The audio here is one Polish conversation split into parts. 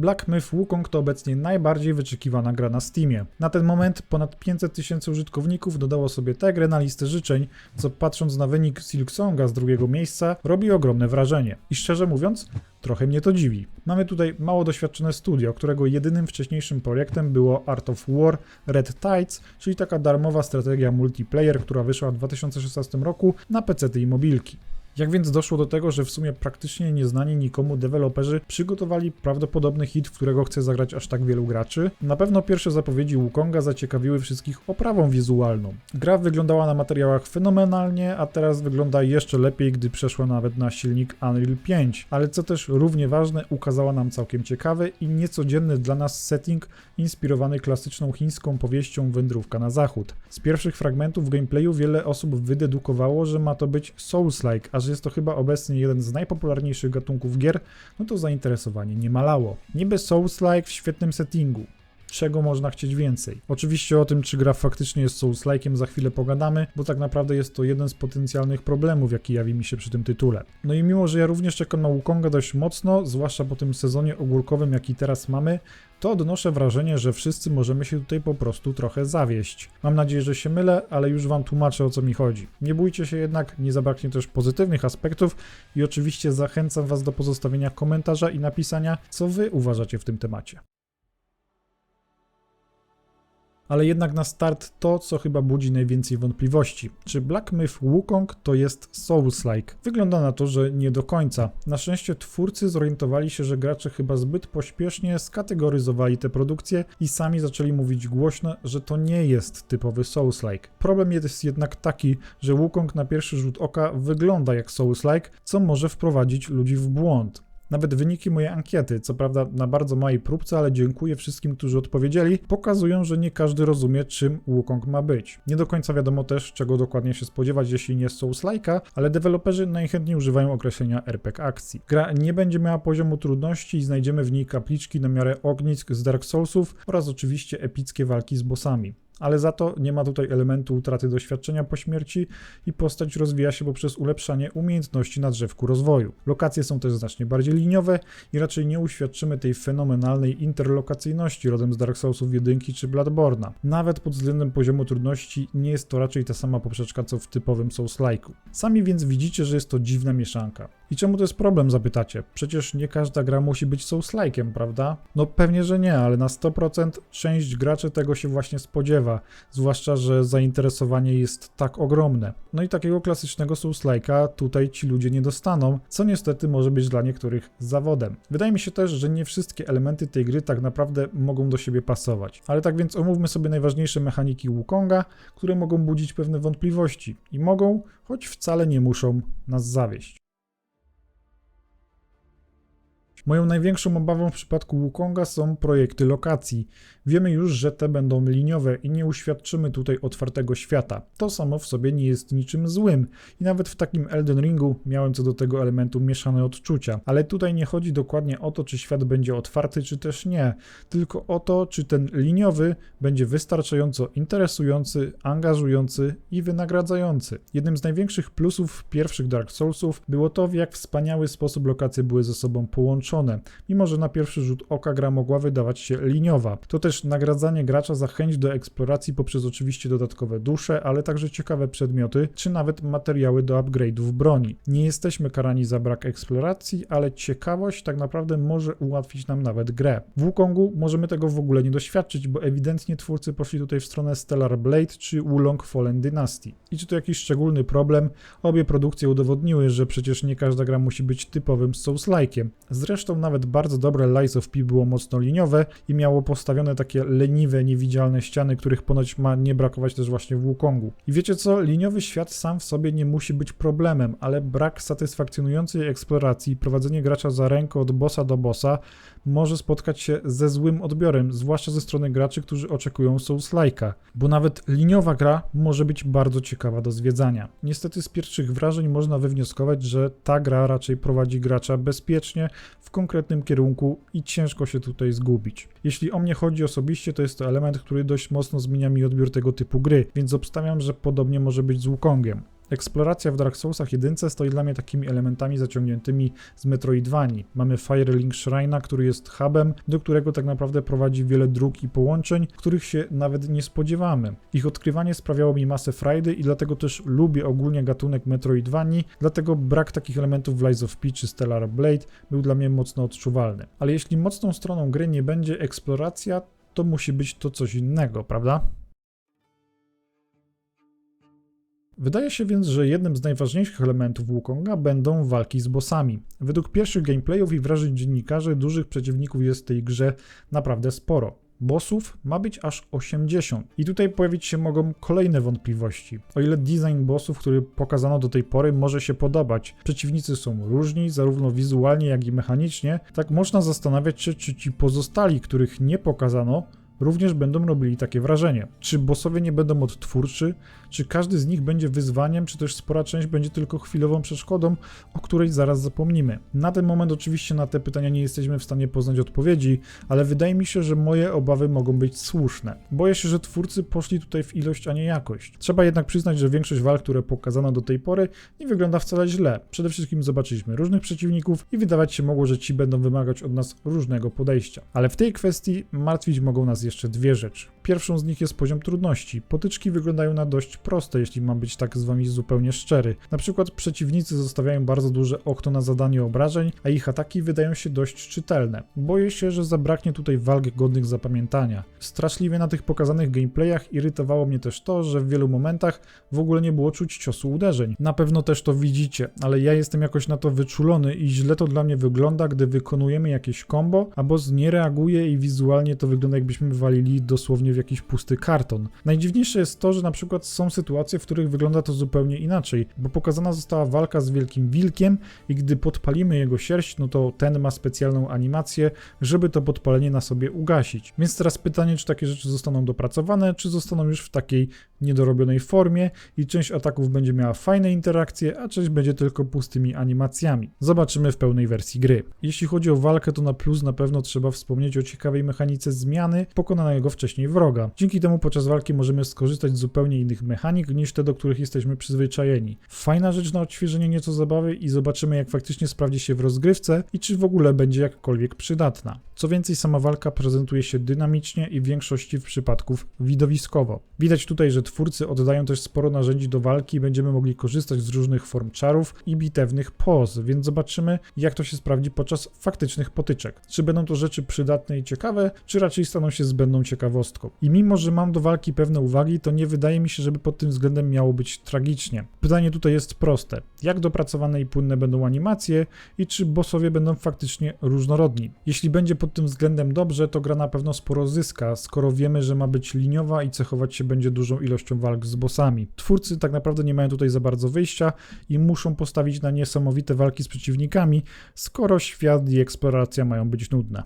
Black Myth Wukong to obecnie najbardziej wyczekiwana gra na Steamie. Na ten moment ponad 500 tysięcy użytkowników dodało sobie tę grę na listę życzeń, co patrząc na wynik Silksonga z drugiego miejsca robi ogromne wrażenie. I szczerze mówiąc, trochę mnie to dziwi. Mamy tutaj mało doświadczone studio, którego jedynym wcześniejszym projektem było Art of War Red Tides, czyli taka darmowa strategia multiplayer, która wyszła w 2016 roku na PC i mobilki. Jak więc doszło do tego, że w sumie praktycznie nieznani nikomu deweloperzy przygotowali prawdopodobny hit, w którego chce zagrać aż tak wielu graczy? Na pewno pierwsze zapowiedzi Wukonga zaciekawiły wszystkich oprawą wizualną. Gra wyglądała na materiałach fenomenalnie, a teraz wygląda jeszcze lepiej, gdy przeszła nawet na silnik Unreal 5. Ale co też równie ważne, ukazała nam całkiem ciekawy i niecodzienny dla nas setting inspirowany klasyczną chińską powieścią Wędrówka na zachód. Z pierwszych fragmentów gameplayu wiele osób wydedukowało, że ma to być Souls-like, a że jest to chyba obecnie jeden z najpopularniejszych gatunków gier, no to zainteresowanie nie malało. Niby Souls-like w świetnym settingu. Czego można chcieć więcej? Oczywiście o tym, czy gra faktycznie jest Souls-like'iem za chwilę pogadamy, bo tak naprawdę jest to jeden z potencjalnych problemów, jaki jawi mi się przy tym tytule. No i mimo, że ja również czekam na Wukonga dość mocno, zwłaszcza po tym sezonie ogórkowym, jaki teraz mamy, to odnoszę wrażenie, że wszyscy możemy się tutaj po prostu trochę zawieść. Mam nadzieję, że się mylę, ale już wam tłumaczę o co mi chodzi. Nie bójcie się jednak, nie zabraknie też pozytywnych aspektów i oczywiście zachęcam was do pozostawienia komentarza i napisania, co wy uważacie w tym temacie. Ale jednak na start to, co chyba budzi najwięcej wątpliwości. Czy Black Myth Wukong to jest Souls-like? Wygląda na to, że nie do końca. Na szczęście twórcy zorientowali się, że gracze chyba zbyt pośpiesznie skategoryzowali te produkcje i sami zaczęli mówić głośno, że to nie jest typowy Souls-like. Problem jest jednak taki, że Wukong na pierwszy rzut oka wygląda jak Souls-like, co może wprowadzić ludzi w błąd. Nawet wyniki mojej ankiety, co prawda na bardzo małej próbce, ale dziękuję wszystkim, którzy odpowiedzieli, pokazują, że nie każdy rozumie, czym Wukong ma być. Nie do końca wiadomo też, czego dokładnie się spodziewać, jeśli nie jest Souls-like'a, ale deweloperzy najchętniej używają określenia RPG akcji. Gra nie będzie miała poziomu trudności i znajdziemy w niej kapliczki na miarę ognisk z Dark Soulsów oraz oczywiście epickie walki z bossami ale za to nie ma tutaj elementu utraty doświadczenia po śmierci i postać rozwija się poprzez ulepszanie umiejętności na drzewku rozwoju. Lokacje są też znacznie bardziej liniowe i raczej nie uświadczymy tej fenomenalnej interlokacyjności rodem z Dark Soulsów 1 czy Bloodborne'a. Nawet pod względem poziomu trudności nie jest to raczej ta sama poprzeczka co w typowym Souls-like'u. Sami więc widzicie, że jest to dziwna mieszanka. I czemu to jest problem, zapytacie? Przecież nie każda gra musi być Souls-like'em, prawda? No pewnie, że nie, ale na 100% część graczy tego się właśnie spodziewa, zwłaszcza, że zainteresowanie jest tak ogromne. No i takiego klasycznego Souls-like'a tutaj ci ludzie nie dostaną, co niestety może być dla niektórych zawodem. Wydaje mi się też, że nie wszystkie elementy tej gry tak naprawdę mogą do siebie pasować. Ale tak więc omówmy sobie najważniejsze mechaniki Wukonga, które mogą budzić pewne wątpliwości i mogą, choć wcale nie muszą, nas zawieść. Moją największą obawą w przypadku Wukonga są projekty lokacji. Wiemy już, że te będą liniowe i nie uświadczymy tutaj otwartego świata. To samo w sobie nie jest niczym złym i nawet w takim Elden Ringu miałem co do tego elementu mieszane odczucia. Ale tutaj nie chodzi dokładnie o to, czy świat będzie otwarty, czy też nie, tylko o to, czy ten liniowy będzie wystarczająco interesujący, angażujący i wynagradzający. Jednym z największych plusów pierwszych Dark Soulsów było to, w jak wspaniały sposób lokacje były ze sobą połączone, mimo że na pierwszy rzut oka gra mogła wydawać się liniowa. To też nagradzanie gracza za chęć do eksploracji poprzez oczywiście dodatkowe dusze, ale także ciekawe przedmioty, czy nawet materiały do upgrade'ów broni. Nie jesteśmy karani za brak eksploracji, ale ciekawość tak naprawdę może ułatwić nam nawet grę. W Wukongu możemy tego w ogóle nie doświadczyć, bo ewidentnie twórcy poszli tutaj w stronę Stellar Blade czy Wulong Fallen Dynasty. I czy to jakiś szczególny problem? Obie produkcje udowodniły, że przecież nie każda gra musi być typowym Souls-like'iem. Zresztą nawet bardzo dobre Lies of P było mocno liniowe i miało postawione takie leniwe, niewidzialne ściany, których ponoć ma nie brakować też właśnie w Wukongu. I wiecie co? Liniowy świat sam w sobie nie musi być problemem, ale brak satysfakcjonującej eksploracji, prowadzenie gracza za rękę od bossa do bossa może spotkać się ze złym odbiorem, zwłaszcza ze strony graczy, którzy oczekują Souls-like'a, bo nawet liniowa gra może być bardzo ciekawa do zwiedzania. Niestety z pierwszych wrażeń można wywnioskować, że ta gra raczej prowadzi gracza bezpiecznie w konkretnym kierunku i ciężko się tutaj zgubić. Jeśli o mnie chodzi osobiście, to jest to element, który dość mocno zmienia mi odbiór tego typu gry, więc obstawiam, że podobnie może być z Wukongiem. Eksploracja w Dark Soulsach 1 stoi dla mnie takimi elementami zaciągniętymi z Metroidvanii. Mamy Firelink Shrine'a, który jest hubem, do którego tak naprawdę prowadzi wiele dróg i połączeń, których się nawet nie spodziewamy. Ich odkrywanie sprawiało mi masę frajdy i dlatego też lubię ogólnie gatunek Metroidvanii, dlatego brak takich elementów w Lies of P czy Stellar Blade był dla mnie mocno odczuwalny. Ale jeśli mocną stroną gry nie będzie eksploracja, to musi być to coś innego, prawda? Wydaje się więc, że jednym z najważniejszych elementów Wukonga będą walki z bossami. Według pierwszych gameplayów i wrażeń dziennikarzy dużych przeciwników jest w tej grze naprawdę sporo. Bossów ma być aż 80. I tutaj pojawić się mogą kolejne wątpliwości. O ile design bossów, który pokazano do tej pory, może się podobać, przeciwnicy są różni, zarówno wizualnie, jak i mechanicznie, tak można zastanawiać się, czy ci pozostali, których nie pokazano, również będą robili takie wrażenie. Czy bossowie nie będą odtwórczy, czy każdy z nich będzie wyzwaniem, czy też spora część będzie tylko chwilową przeszkodą, o której zaraz zapomnimy. Na ten moment oczywiście na te pytania nie jesteśmy w stanie poznać odpowiedzi, ale wydaje mi się, że moje obawy mogą być słuszne. Boję się, że twórcy poszli tutaj w ilość, a nie jakość. Trzeba jednak przyznać, że większość walk, które pokazano do tej pory, nie wygląda wcale źle. Przede wszystkim zobaczyliśmy różnych przeciwników i wydawać się mogło, że ci będą wymagać od nas różnego podejścia. Ale w tej kwestii martwić mogą nas jeszcze dwie rzeczy. Pierwszą z nich jest poziom trudności. Potyczki wyglądają na dość proste, jeśli mam być tak z wami zupełnie szczery. Na przykład przeciwnicy zostawiają bardzo duże okno na zadanie obrażeń, a ich ataki wydają się dość czytelne. Boję się, że zabraknie tutaj walk godnych zapamiętania. Straszliwie na tych pokazanych gameplayach irytowało mnie też to, że w wielu momentach w ogóle nie było czuć ciosu uderzeń. Na pewno też to widzicie, ale ja jestem jakoś na to wyczulony i źle to dla mnie wygląda, gdy wykonujemy jakieś combo, a boss nie reaguje i wizualnie to wygląda jakbyśmy walili dosłownie w jakiś pusty karton. Najdziwniejsze jest to, że na przykład są sytuacje, w których wygląda to zupełnie inaczej, bo pokazana została walka z wielkim wilkiem i gdy podpalimy jego sierść, no to ten ma specjalną animację, żeby to podpalenie na sobie ugasić. Więc teraz pytanie, czy takie rzeczy zostaną dopracowane, czy zostaną już w takiej niedorobionej formie i część ataków będzie miała fajne interakcje, a część będzie tylko pustymi animacjami. Zobaczymy w pełnej wersji gry. Jeśli chodzi o walkę, to na plus na pewno trzeba wspomnieć o ciekawej mechanice zmiany pokonanego wcześniej wroga. Dzięki temu podczas walki możemy skorzystać z zupełnie innych mechanik niż te, do których jesteśmy przyzwyczajeni. Fajna rzecz na odświeżenie nieco zabawy i zobaczymy jak faktycznie sprawdzi się w rozgrywce i czy w ogóle będzie jakkolwiek przydatna. Co więcej, sama walka prezentuje się dynamicznie i w większości przypadków widowiskowo. Widać tutaj, że twórcy oddają też sporo narzędzi do walki i będziemy mogli korzystać z różnych form czarów i bitewnych poz, więc zobaczymy jak to się sprawdzi podczas faktycznych potyczek. Czy będą to rzeczy przydatne i ciekawe, czy raczej staną się zbędną ciekawostką. I mimo, że mam do walki pewne uwagi, to nie wydaje mi się, żeby pod tym względem miało być tragicznie. Pytanie tutaj jest proste. Jak dopracowane i płynne będą animacje i czy bossowie będą faktycznie różnorodni? Jeśli będzie pod tym względem dobrze, to gra na pewno sporo zyska, skoro wiemy, że ma być liniowa i cechować się będzie dużą ilością walk z bossami. Twórcy tak naprawdę nie mają tutaj za bardzo wyjścia i muszą postawić na niesamowite walki z przeciwnikami, skoro świat i eksploracja mają być nudne.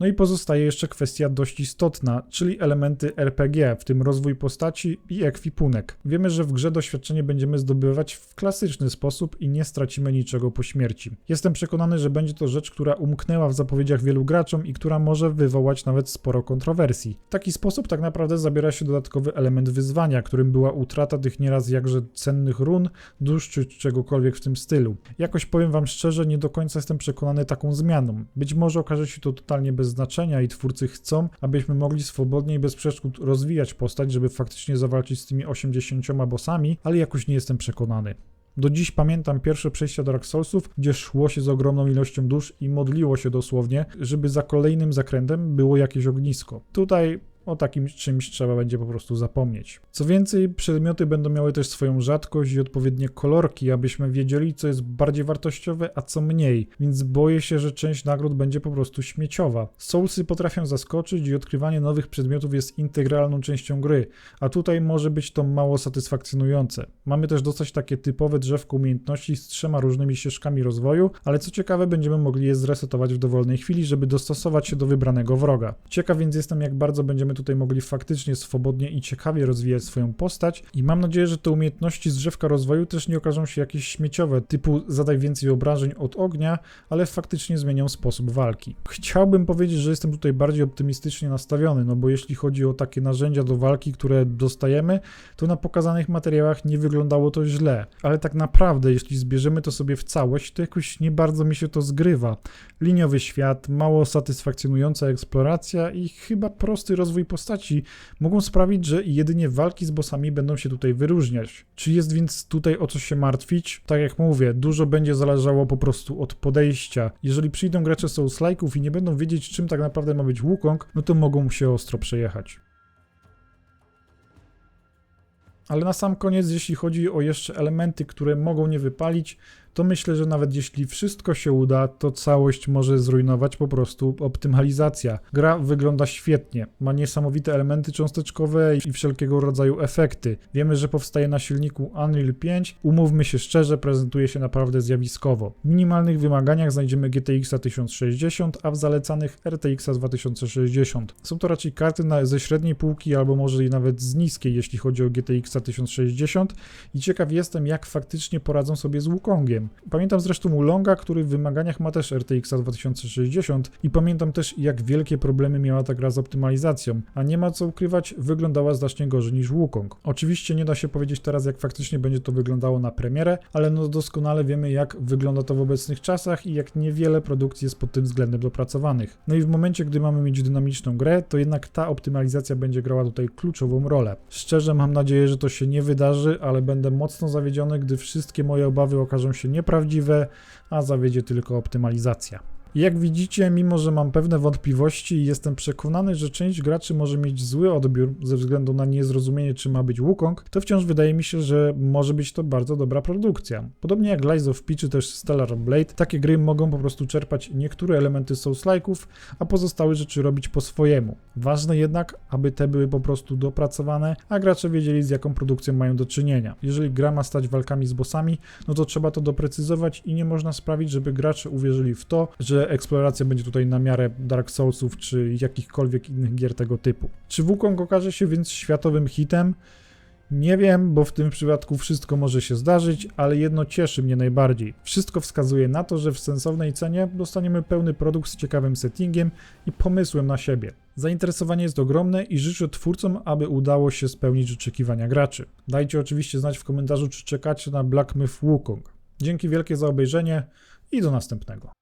No i pozostaje jeszcze kwestia dość istotna, czyli elementy RPG, w tym rozwój postaci i ekwipunek. Wiemy, że w grze doświadczenie będziemy zdobywać w klasyczny sposób i nie stracimy niczego po śmierci. Jestem przekonany, że będzie to rzecz, która umknęła w zapowiedziach wielu graczom i która może wywołać nawet sporo kontrowersji. W taki sposób tak naprawdę zabiera się dodatkowy element wyzwania, którym była utrata tych nieraz jakże cennych run, dusz czy czegokolwiek w tym stylu. Jakoś powiem wam szczerze, nie do końca jestem przekonany taką zmianą. Być może okaże się to totalnie bez znaczenia i twórcy chcą, abyśmy mogli swobodnie i bez przeszkód rozwijać postać, żeby faktycznie zawalczyć z tymi 80 bossami, ale jakoś nie jestem przekonany. Do dziś pamiętam pierwsze przejścia Dark Soulsów, gdzie szło się z ogromną ilością dusz i modliło się dosłownie, żeby za kolejnym zakrętem było jakieś ognisko. Tutaj o takim czymś trzeba będzie po prostu zapomnieć. Co więcej, przedmioty będą miały też swoją rzadkość i odpowiednie kolorki, abyśmy wiedzieli, co jest bardziej wartościowe, a co mniej, więc boję się, że część nagród będzie po prostu śmieciowa. Soulsy potrafią zaskoczyć i odkrywanie nowych przedmiotów jest integralną częścią gry, a tutaj może być to mało satysfakcjonujące. Mamy też dostać takie typowe drzewko umiejętności z trzema różnymi ścieżkami rozwoju, ale co ciekawe, będziemy mogli je zresetować w dowolnej chwili, żeby dostosować się do wybranego wroga. Ciekaw więc jestem, jak bardzo będziemy tutaj mogli faktycznie swobodnie i ciekawie rozwijać swoją postać i mam nadzieję, że te umiejętności z drzewka rozwoju też nie okażą się jakieś śmieciowe, typu zadaj więcej obrażeń od ognia, ale faktycznie zmienią sposób walki. Chciałbym powiedzieć, że jestem tutaj bardziej optymistycznie nastawiony, no bo jeśli chodzi o takie narzędzia do walki, które dostajemy, to na pokazanych materiałach nie wyglądało to źle, ale tak naprawdę, jeśli zbierzemy to sobie w całość, to jakoś nie bardzo mi się to zgrywa. Liniowy świat, mało satysfakcjonująca eksploracja i chyba prosty rozwój postaci mogą sprawić, że jedynie walki z bossami będą się tutaj wyróżniać. Czy jest więc tutaj o co się martwić? Tak jak mówię, dużo będzie zależało po prostu od podejścia. Jeżeli przyjdą gracze Souls-like'ów i nie będą wiedzieć, czym tak naprawdę ma być Wukong, no to mogą się ostro przejechać. Ale na sam koniec, jeśli chodzi o jeszcze elementy, które mogą nie wypalić, to myślę, że nawet jeśli wszystko się uda, to całość może zrujnować po prostu optymalizacja. Gra wygląda świetnie, ma niesamowite elementy cząsteczkowe i wszelkiego rodzaju efekty. Wiemy, że powstaje na silniku Unreal 5, umówmy się szczerze, prezentuje się naprawdę zjawiskowo. W minimalnych wymaganiach znajdziemy GTX 1060, a w zalecanych RTX 2060. Są to raczej karty na, ze średniej półki albo może i nawet z niskiej, jeśli chodzi o GTX 1060 i ciekaw jestem, jak faktycznie poradzą sobie z Wukongiem. Pamiętam zresztą Ulonga, który w wymaganiach ma też RTX 2060 i pamiętam też jak wielkie problemy miała ta gra z optymalizacją, a nie ma co ukrywać, wyglądała znacznie gorzej niż Wukong. Oczywiście nie da się powiedzieć teraz jak faktycznie będzie to wyglądało na premierę, ale no doskonale wiemy jak wygląda to w obecnych czasach i jak niewiele produkcji jest pod tym względem dopracowanych. No i w momencie, gdy mamy mieć dynamiczną grę, to jednak ta optymalizacja będzie grała tutaj kluczową rolę. Szczerze mam nadzieję, że to się nie wydarzy, ale będę mocno zawiedziony, gdy wszystkie moje obawy okażą się nieprawdziwe, a zawiedzie tylko optymalizacja. Jak widzicie, mimo że mam pewne wątpliwości i jestem przekonany, że część graczy może mieć zły odbiór ze względu na niezrozumienie, czy ma być Wukong, to wciąż wydaje mi się, że może być to bardzo dobra produkcja. Podobnie jak Lies of P czy też Stellar Blade, takie gry mogą po prostu czerpać niektóre elementy Souls-like'ów, a pozostałe rzeczy robić po swojemu. Ważne jednak, aby te były po prostu dopracowane, a gracze wiedzieli z jaką produkcją mają do czynienia. Jeżeli gra ma stać walkami z bossami, no to trzeba to doprecyzować i nie można sprawić, żeby gracze uwierzyli w to, że eksploracja będzie tutaj na miarę Dark Soulsów czy jakichkolwiek innych gier tego typu. Czy Wukong okaże się więc światowym hitem? Nie wiem, bo w tym przypadku wszystko może się zdarzyć, ale jedno cieszy mnie najbardziej. Wszystko wskazuje na to, że w sensownej cenie dostaniemy pełny produkt z ciekawym settingiem i pomysłem na siebie. Zainteresowanie jest ogromne i życzę twórcom, aby udało się spełnić oczekiwania graczy. Dajcie oczywiście znać w komentarzu, czy czekacie na Black Myth Wukong. Dzięki wielkie za obejrzenie i do następnego.